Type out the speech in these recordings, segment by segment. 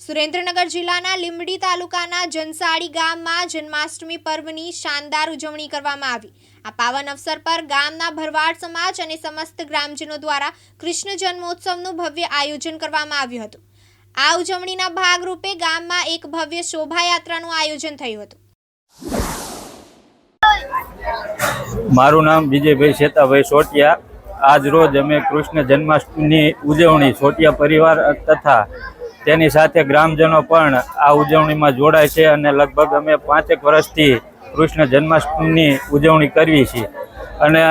સુરેન્દ્રનગર જિલ્લાના લીંબડી તાલુકાના જનસાડી ગામમાં જન્માષ્ટમી પર્વની શાનદાર ઉજવણી કરવામાં આવી. આ પાવન અવસર પર ગામના ભરવાડ સમાજ અને સમસ્ત ગ્રામજનો દ્વારા કૃષ્ણ જન્મોત્સવનું ભવ્ય આયોજન કરવામાં આવ્યું હતું. આ ઉજવણીના ભાગરૂપે ગામમાં એક ભવ્ય શોભાયાત્રાનું આયોજન થયું હતું. મારું નામ વિજયભાઈ શેતાભાઈ સોટિયા. આજ રોજ અમે કૃષ્ણ જન્માષ્ટમીની ઉજવણી સોટિયા પરિવાર તથા તેની સાથે ગ્રામજનો પણ આ ઉજવણીમાં જોડાય છે અને લગભગ અમે પાંચેક વર્ષથી કૃષ્ણ જન્માષ્ટમીની ઉજવણી કરવી છીએ અને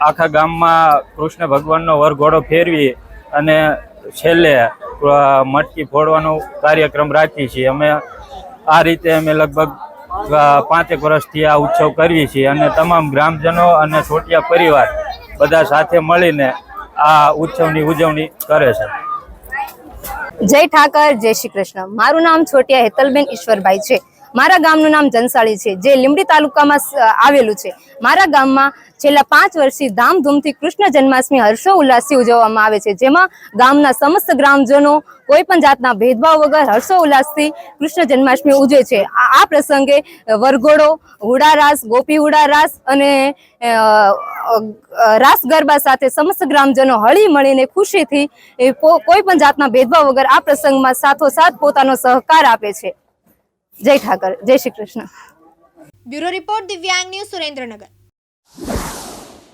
આખા ગામમાં કૃષ્ણ ભગવાનનો વરઘોડો ફેરવી અને છેલ્લે મટકી ફોડવાનો કાર્યક્રમ રાખીએ છીએ અમે આ રીતે અમે લગભગ પાંચેક વર્ષથી આ ઉત્સવ કરીએ છીએ અને તમામ ગ્રામજનો અને છોટિયા પરિવાર બધા સાથે મળીને આ ઉત્સવની ઉજવણી કરે છે. જય ઠાકર જય શ્રી કૃષ્ણ. મારું નામ છોટિયા હેતલબેન ઈશ્વરભાઈ છે. મારા ગામનું નામ જનસાળી છે, જે લીંબડી તાલુકામાં આવેલું છે. મારા ગામમાં છેલ્લા પાંચ વર્ષથી ધામધૂમથી કૃષ્ણ જન્માષ્ટમી હર્ષો ઉલ્લાસથી ઉજવવામાં આવે છે, જેમાં ગામના સમસ્ત ગ્રામજનો કોઈ પણ જાતના ભેદભાવ વગર હર્ષો ઉલ્લાસથી કૃષ્ણ જન્માષ્ટમી ઉજવે છે. આ પ્રસંગે વરઘોડો, હુડારાસ, ગોપી હુડારાસ અને રાસ ગરબા સાથે સમસ્ત ગ્રામજનો હળી મળીને ખુશીથી કોઈ પણ જાતના ભેદભાવ વગર આ પ્રસંગમાં સાથોસાથ પોતાનો સહકાર આપે છે. જય ઠાકર જય Shri Krishna. Bureau report Divyang news Surendranagar.